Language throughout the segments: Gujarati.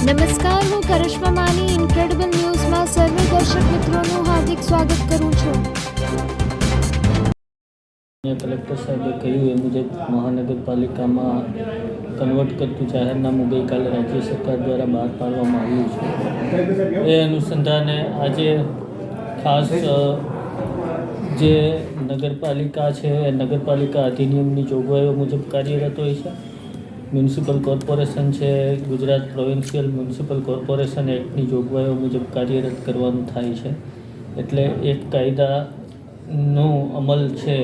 નમસ્કાર, હું કરિશ્મા માની ઇન્ક્રેડિબલ ન્યૂઝમાં સર્વે દર્શક મિત્રોનું હાર્દિક સ્વાગત કરું છું. કલેક્ટર સાહેબે કહ્યું એ મુજબ મહાનગરપાલિકામાં કન્વર્ટ કરતું જાહેરનામું ગઈકાલે રાજ્ય સરકાર દ્વારા બહાર પાડવામાં આવ્યું છે. એ અનુસંધાને આજે ખાસ જે નગરપાલિકા છે એ નગરપાલિકા અધિનિયમની જોગવાઈઓ મુજબ કાર્યરત હોય છે. મ્યુનિસિપલ કોર્પોરેશન છે, ગુજરાત પ્રોવિન્શિયલ મ્યુનિસિપલ કોર્પોરેશન એક્ટની જોગવાઈઓ મુજબ કાર્યરત કરવાનું થાય છે. એટલે એક કાયદાનો અમલ છે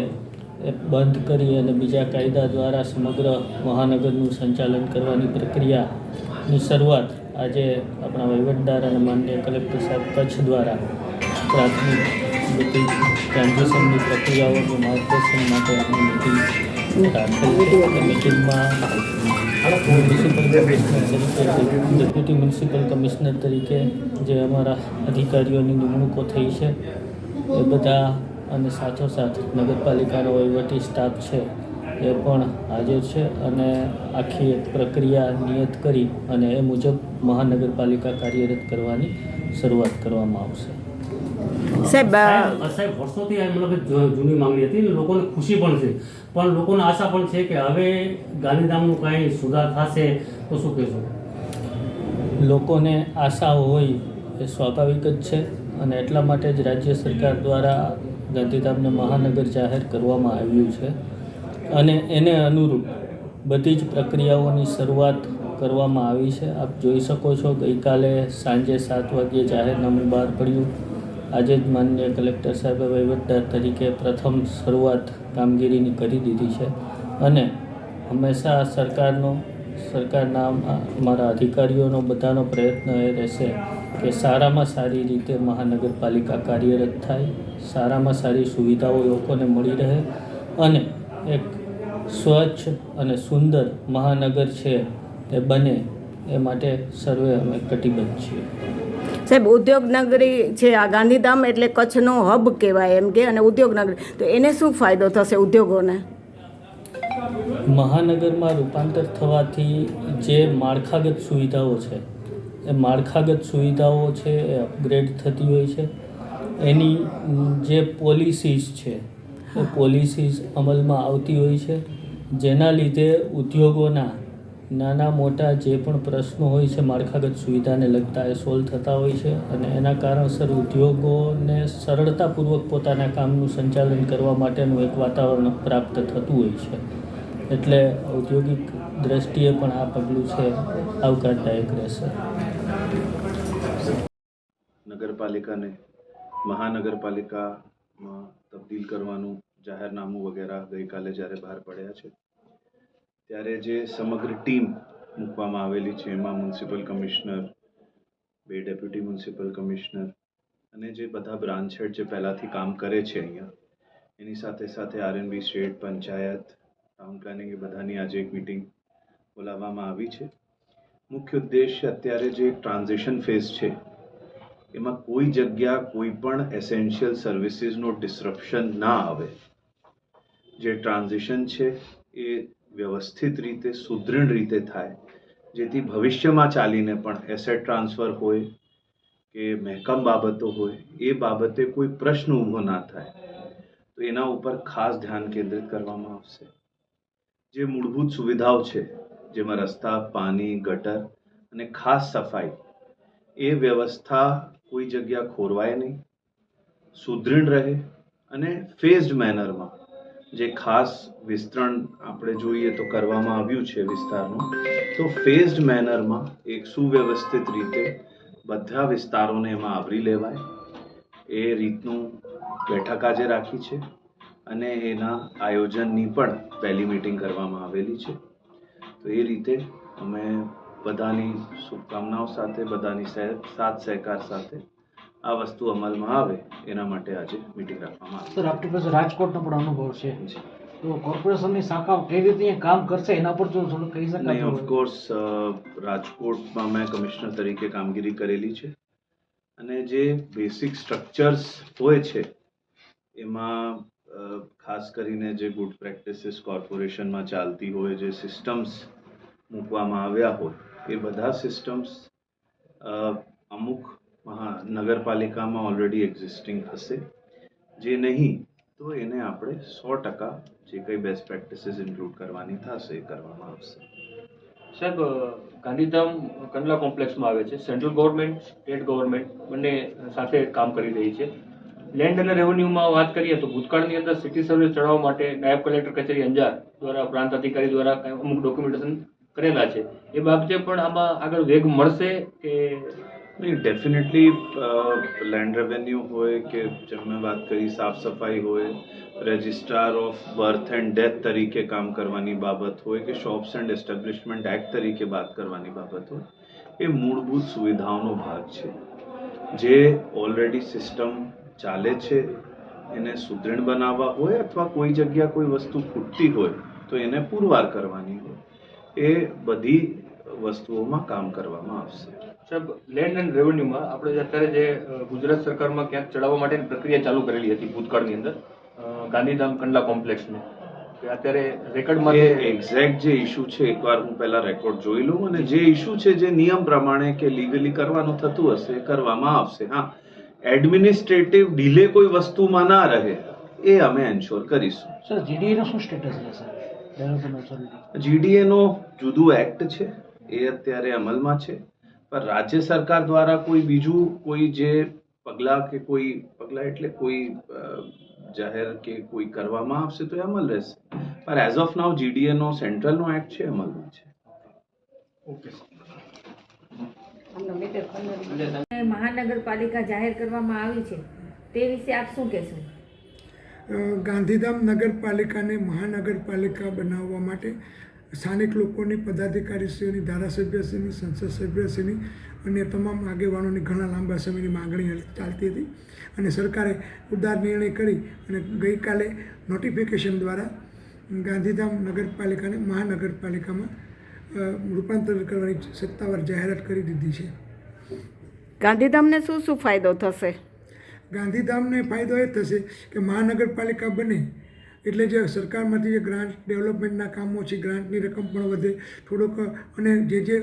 એ બંધ કરી અને બીજા કાયદા દ્વારા સમગ્ર મહાનગરનું સંચાલન કરવાની પ્રક્રિયાની શરૂઆત આજે આપણા વહીવટદાર અને માનનીય કલેક્ટર સાહેબ કચ્છ દ્વારા પ્રાથમિક બધી ટ્રાન્ઝેક્શનની પ્રક્રિયાઓનું માર્ગદર્શન માટે આપણે મિટિંગ ડેપ્યુટી મ્યુનિસિપલ કમિશનર તરીકે જે અમારા અધિકારીઓની નિમણૂકો થઈ છે, એ બધા અને સાથોસાથ નગરપાલિકાનો વહીવટી સ્ટાફ છે, એ પણ હાજર છે અને આખી એક પ્રક્રિયા નિયત કરી અને એ મુજબ મહાનગરપાલિકા કાર્યરત કરવાની શરૂઆત કરવામાં આવશે. સાહેબ સાહેબ વર્ષોથી આ મતલબ જૂની માંગણી હતી ને લોકોને ખુશી પણ છે. પણ લોકોને આશા પણ છે કે હવે ગાંધીધામનું કાંઈ સુધાર થશે તો શું કહેશો? લોકોને આશા હોય એ સ્વાભાવિક જ છે અને એટલા માટે જ રાજ્ય સરકાર દ્વારા ગાંધીધામને મહાનગર જાહેર કરવામાં આવ્યું છે. અને એને અનુરૂપ બધી જ પ્રક્રિયાઓની શરૂઆત કરવામાં આવી છે. આપ જોઈ શકો છો ગઈકાલે સાંજે સાત વાગ્યે જાહેરનામું બહાર પડ્યું. આજે જ માનનીય કલેક્ટર સાહેબે વહીવટદાર તરીકે પ્રથમ શરૂઆત કામગીરીની કરી દીધી છે અને હંમેશા સરકારનો, સરકારના મારા અધિકારીઓનો બધાનો પ્રયત્ન એ રહેશે કે સારામાં સારી રીતે મહાનગરપાલિકા કાર્યરત થાય, સારામાં સારી સુવિધાઓ લોકોને મળી રહે અને એક સ્વચ્છ અને સુંદર મહાનગર છે એ બને એ માટે સર્વે અમે કટિબદ્ધ છીએ. સાહેબ, ઉદ્યોગનગરી છે આ ગાંધીધામ એટલે કચ્છનો હબ કહેવાય એમ કે, અને ઉદ્યોગનગરી. તો એને શું ફાયદો થશે ઉદ્યોગોને? મહાનગરમાં રૂપાંતર થવાથી જે માળખાગત સુવિધાઓ છે, એ માળખાગત સુવિધાઓ છે, એ અપગ્રેડ થતી હોય છે. એની જે પોલિસીસ છે, એ પોલિસીસ અમલમાં આવતી હોય છે, જેના લીધે ઉદ્યોગોના નાના મોટા જે પણ પ્રશ્નો હોય છે માળખાગત સુવિધાને લગતા એ સોલ્વ થતા હોય છે અને એના કારણસર ઉદ્યોગોને સરળતાપૂર્વક પોતાના કામનું સંચાલન કરવા માટેનું એક વાતાવરણ પ્રાપ્ત થતું હોય છે. એટલે ઔદ્યોગિક દ્રષ્ટિએ પણ આ પગલું છે આવકારદાયક રહેશે. નગરપાલિકાને મહાનગરપાલિકામાં તબદીલ કરવાનું જાહેરનામું વગેરે ગઈકાલે જ્યારે બહાર પડ્યા છે ત્યારે જે સમગ્ર ટીમ મૂકવામાં આવેલી છે, એમાં મ્યુનિસિપલ કમિશનર, બે ડેપ્યુટી મ્યુનિસિપલ કમિશનર અને જે બધા બ્રાન્ચ હેડ જે પહેલાંથી કામ કરે છે અહીંયા, એની સાથે સાથે RNB state, panchayat, town planning એ બધાની આજે એક મિટિંગ બોલાવવામાં આવી છે. મુખ્ય ઉદ્દેશ અત્યારે જે ટ્રાન્ઝેશન ફેઝ છે, એમાં કોઈ જગ્યા કોઈ પણ એસેન્શિયલ સર્વિસીસનું ડિસ્ક્રપ્શન ના આવે. જે ટ્રાન્ઝિશન છે, એ વ્યવસ્થિત રીતે, સુદૃઢ રીતે થાય. જેથી ભવિષ્યમાં ચાલીને પણ એસેટ ટ્રાન્સફર હોય કે મહેકમ બાબતો હોય, એ બાબતે કોઈ પ્રશ્ન ઊભો ના થાય. તો એના ઉપર ખાસ ધ્યાન કેન્દ્રિત કરવામાં આવશે. જે મૂળભૂત સુવિધાઓ છે, જેમાં રસ્તા, પાણી, ગટર અને ખાસ સફાઈ, એ વ્યવસ્થા કોઈ જગ્યા ખોરવાય નહીં. સુદૃઢ રહે અને ફેઝડ મેનરમાં જે ખાસ વિસ્તરણ આપણે જોઈએ તો કરવામાં આવ્યું છે વિસ્તારનું. તો ફેઝડ મેનરમાં એક સુવ્યવસ્થિત રીતે બધા વિસ્તારોને એમાં આવરી લેવાય. એ રીતનું બેઠક આજે રાખી છે અને એના આયોજનની પણ પહેલી મિટિંગ કરવામાં આવેલી છે. તો એ રીતે અમે બધાની શુભકામનાઓ સાથે બધાની સહ- સાથ સહકાર સાથે આ વસ્તુ અમલમાં આવે એના માટે આજે મિટિંગ રાખવામાં આવી. સર આપણી પાસે રાજકોટનો પણ અનુભવ છે. તો કોર્પોરેશનની શાખાઓ કઈ રીતે કામ કરશે એના પર જો થોડું કહી નહીં શકાય ઓફકોર્સ રાજકોટમાં મેં કમિશનર તરીકે કામગીરી કરેલી છે. અને જે બેસિક સ્ટ્રક્ચર્સ હોય છે એમાં ખાસ કરીને જે ગુડ પ્રેક્ટિસીસ કોર્પોરેશનમાં ચાલતી હોય જે સિસ્ટમ્સ મૂકવામાં આવ્યા હોય એ બધા સિસ્ટમ્સ અમુક મહા નગરપાલિકામાં ઓલરેડી એક્ઝિસ્ટિંગ હશે. જે નહીં તો એને આપણે સો ટકા જે કંઈ બેસ્ટ પ્રેક્ટિસીસ ઇન્ક્લુડ કરવાની થશે એ કરવામાં આવશે. સાહેબ ગાંધીધામ કંડલા કોમ્પ્લેક્સમાં આવે છે. સેન્ટ્રલ ગવર્મેન્ટ, સ્ટેટ ગવર્મેન્ટ બંને સાથે કામ કરી રહી છે. લેન્ડ અને રેવન્યુમાં વાત કરીએ તો ભૂતકાળની અંદર સિટી સર્વિસ ચડાવવા માટે નાયબ કલેક્ટર કચેરી અંજાર દ્વારા, પ્રાંત અધિકારી દ્વારા અમુક ડોક્યુમેન્ટેશન કરેલા છે. એ બાબતે પણ આમાં આગળ વેગ મળશે કે નહીં ડેફિનેટલી લેન્ડ રેવન્યુ હોય કે જેમ મેં વાત કરી સાફ સફાઈ હોય registrar of birth and death તરીકે કામ કરવાની બાબત હોય કે શોપ્સ એન્ડ એસ્ટેબ્લિશમેન્ટ એક્ટ તરીકે વાત કરવાની બાબત હોય એ મૂળભૂત સુવિધાઓનો ભાગ છે જે ઓલરેડી સિસ્ટમ ચાલે છે એને સુદૃઢ બનાવવા હોય અથવા કોઈ જગ્યા કોઈ વસ્તુ ખૂટતી હોય તો એને પુરવાર કરવાની હોય એ બધી વસ્તુઓમાં કામ કરવામાં આવશે. સાહેબ લેન્ડ એન્ડ રેવન્યુમાં આપણે અત્યારે જે ગુજરાત સરકારમાં ક્યાંક ચડાવવા માટેની પ્રક્રિયા ચાલુ કરેલી હતી ભૂતકાળની અંદર ગાંધીધામ કંડલા કોમ્પ્લેક્સને. કે અત્યારે રેકર્ડમાં એક્ઝેક્ટ જે ઇશ્યુ છે એકવાર હું પહેલા રેકોર્ડ જોઈ લઉં અને જે ઇશ્યુ છે જે નિયમ પ્રમાણે કે લીગલી કરવાનું થતું હશે એ કરવામાં આવશે. હા એડમિનિસ્ટ્રેટિવ ડીલે કોઈ વસ્તુમાં ના રહે એ અમે એન્શ્યોર કરીશું. સર જીડીએ નો શું સ્ટેટસ રહેશે ડેવલપમેન્ટ જીડીએ નો જુદું એક્ટ છે. એ અત્યારે અમલમાં છે. પણ રાજ્ય સરકાર દ્વારા કોઈ બીજું કોઈ જે પગલાં કે કોઈ પગલાં એટલે કોઈ જાહેર કે કોઈ કરવામાં આવશે તો એ અમલ રહેશે. પણ એઝ ઓફ નાવ જીડીએનો સેન્ટ્રલનો એક્ટ છે અમલમાં છે. ઓકે મહાનગરપાલિકા જાહેર કરવામાં આવી છે તે વિશે આપ શું કહેશો? ગાંધીધામ નગરપાલિકાને મહાનગરપાલિકા બનાવવા માટે સ્થાનિક લોકોની પદાધિકારીશ્રીઓની ધારાસભ્યશ્રીની સંસદ સભ્યશ્રીની અને તમામ આગેવાનોની ઘણા લાંબા સમયની માગણી ચાલતી હતી. અને સરકારે ઉદાર નિર્ણય કરી અને ગઈકાલે નોટિફિકેશન દ્વારા ગાંધીધામ નગરપાલિકાને મહાનગરપાલિકામાં રૂપાંતર કરવાની સત્તાવાર જાહેરાત કરી દીધી છે. ગાંધીધામને શું શું ફાયદો થશે? ગાંધીધામને ફાયદો એ થશે કે મહાનગરપાલિકા બને એટલે જે સરકારમાંથી જે ગ્રાન્ટ ડેવલપમેન્ટના કામો છે ગ્રાન્ટની રકમ પણ વધે. થોડોક, અને જે જે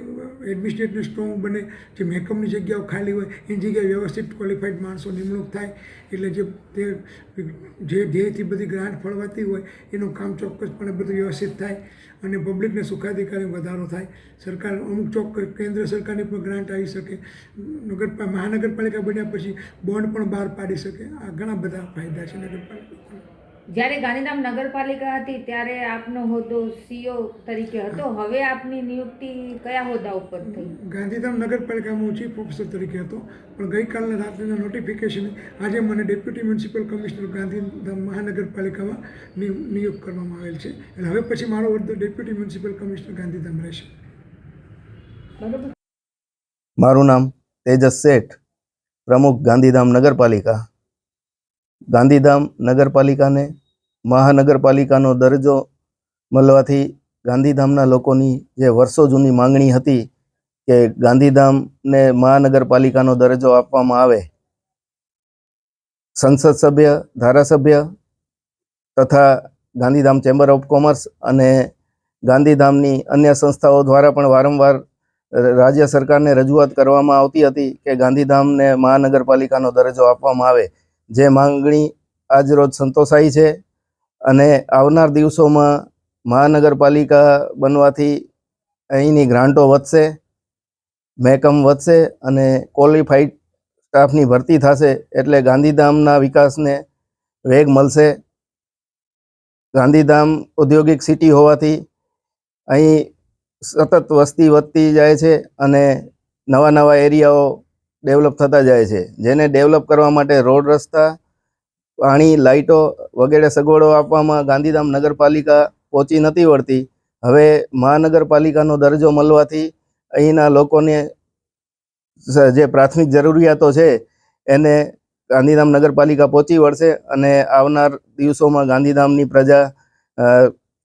એડમિનિસ્ટ્રેટને સ્ટ્રોંગ બને, જે મેકઅપની જગ્યાઓ ખાલી હોય, એની જગ્યાએ વ્યવસ્થિત ક્વોલિફાઈડ માણસો નિમણૂક થાય. એટલે જે તે, જે ધ્યેયથી બધી ગ્રાન્ટ ફળવાતી હોય, એનું કામ ચોક્કસપણે બધું વ્યવસ્થિત થાય અને પબ્લિકને સુખાધિકારી વધારો થાય. સરકાર, અમુક ચોક્કસ કેન્દ્ર સરકારની પણ ગ્રાન્ટ આવી શકે. નગરપા મહાનગરપાલિકા બન્યા પછી બોન્ડ પણ બહાર પાડી શકે. આ ઘણા બધા ફાયદા છે નગરપાલિકા જ્યારે ગાંધીધામ નગરપાલિકા હતી ત્યારે આપનો હોદ્દો સીઓ તરીકે હતો. હવે આપની નિયુક્તિ કયા હોદ્દા ઉપર થઈ? ગાંધીધામ નગરપાલિકામાં હું ચીફ ઓફિસર તરીકે હતો પણ ગઈકાલના રાત્રિના નોટિફિકેશન આજે મને ડેપ્યુટી મ્યુનિસિપલ કમિશનર ગાંધીધામ મહાનગરપાલિકામાં નિયુ- નિયુક્ત કરવામાં આવેલ છે. એટલે હવે પછી મારો હોદ્દો ડેપ્યુટી મ્યુનિસિપલ કમિશનર ગાંધીધામ રહેશે. બરાબર. મારું નામ તેજસ શેઠ પ્રમુખ ગાંધીધામ નગરપાલિકા. ગાંધીધામ નગરપાલિકાને મહાનગરપાલિકાનો દરજ્જો મળવાથી ગાંધીધામના લોકોની જે વર્ષો જૂની માંગણી હતી કે ગાંધીધામને મહાનગરપાલિકાનો દરજ્જો આપવામાં આવે, સંસદ સભ્ય, ધારાસભ્ય તથા ગાંધીધામ ચેમ્બર ઓફ કોમર્સ અને ગાંધીધામની અન્ય સંસ્થાઓ દ્વારા પણ વારંવાર રાજ્ય સરકારને રજૂઆત કરવામાં આવતી હતી કે ગાંધીધામને મહાનગરપાલિકાનો દરજ્જો આપવામાં આવે. જે માંગણી આજરોજ સંતોષાઈ છે અને આવનાર દિવસોમાં મહાનગરપાલિકા બનવાથી અહીંની ગ્રાન્ટો વધશે, મહેકમ વધશે અને ક્વોલિફાઈડ સ્ટાફની ભરતી થશે એટલે ગાંધીધામના વિકાસને વેગ મળશે. ગાંધીધામ ઔદ્યોગિક સિટી હોવાથી અહીં સતત વસ્તી વધતી જાય છે અને નવા નવા એરિયાઓ ડેવલપ થતા જાય છે. જેને ડેવલપ કરવા માટે રોડ રસ્તા, પાણી, લાઇટો વગેરે સગવડો આપવામાં ગાંધીધામ નગરપાલિકા પહોંચી નથી વળતી. હવે મહાનગરપાલિકાનો દરજ્જો મળવાથી અહીંના લોકોને જે પ્રાથમિક જરૂરિયાતો છે, એને ગાંધીધામ નગરપાલિકા પહોંચી વળશે અને આવનાર દિવસોમાં ગાંધીધામની પ્રજા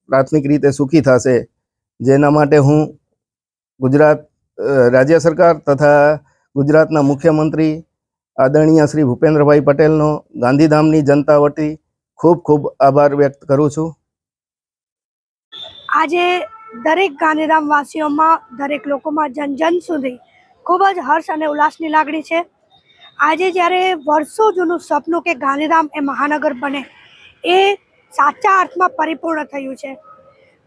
પ્રાથમિક રીતે સુખી થશે. જેના માટે હું ગુજરાત રાજ્ય સરકાર તથા ગુજરાતના મુખ્યમંત્રી આદરણીય શ્રી ભૂપેન્દ્રભાઈ પટેલનો ગાંધીધામની જનતા વતી ખૂબ ખૂબ આભાર વ્યક્ત કરું છું. આજે દરેક ગાંધીધામ વાસીઓમાં દરેક લોકોમાં જન જન સુધી ખૂબ જ હર્ષ અને ઉલ્લાસની લાગણી છે. આજે જ્યારે વર્ષો જૂનું સપનું કે ગાંધીધામ એ મહાનગર બને, એ સાચા અર્થમાં પરિપૂર્ણ થયું છે.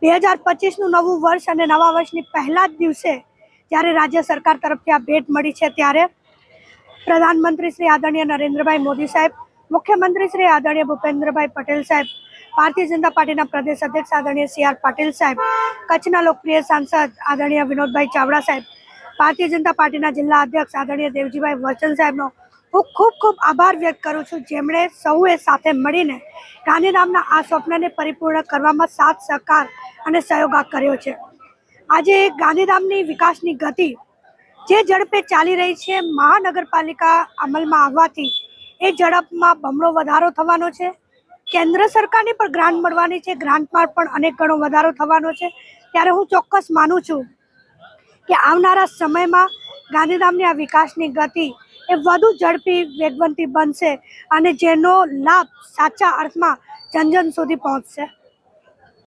બે હજાર પચીસનું નવું વર્ષ અને નવા વર્ષની પહેલા જ દિવસે જ્યારે રાજ્ય સરકાર તરફથી આ ભેટ મળી છે ત્યારે પ્રધાનમંત્રી શ્રી આદરણીય નરેન્દ્રભાઈ મોદી સાહેબ, મુખ્યમંત્રી શ્રી આદરણીય ભૂપેન્દ્રભાઈ પટેલ સાહેબ, ભારતીય જનતા પાર્ટીના પ્રદેશ અધ્યક્ષ આદરણીય સી આર પાટીલ સાહેબ, કચ્છના લોકપ્રિય સાંસદ આદરણીય વિનોદભાઈ ચાવડા સાહેબ, ભારતીય જનતા પાર્ટીના જિલ્લા અધ્યક્ષ આદરણીય દેવજીભાઈ વચન સાહેબનો હું ખૂબ ખૂબ આભાર વ્યક્ત કરું છું. જેમણે સૌએ સાથે મળીને ગાંધીધામના આ સ્વપ્નને પરિપૂર્ણ કરવામાં સાથ સહકાર અને સહયોગ કર્યો છે. આજે ગાંધીધામની વિકાસની ગતિ જે ઝડપે ચાલી રહી છે, મહાનગરપાલિકા અમલમાં આવવાથી એ ઝડપમાં બમણો વધારો થવાનો છે. કેન્દ્ર સરકારની પણ ગ્રાન્ટ મળવાની છે ગ્રાન્ટમાં પણ અનેક ગણો વધારો થવાનો છે. ત્યારે હું ચોક્કસ માનું છું કે આવનારા સમયમાં ગાંધીધામની આ વિકાસની ગતિ એ વધુ ઝડપી વેગવંતી બનશે અને જેનો લાભ સાચા અર્થમાં જન જન સુધી પહોંચશે.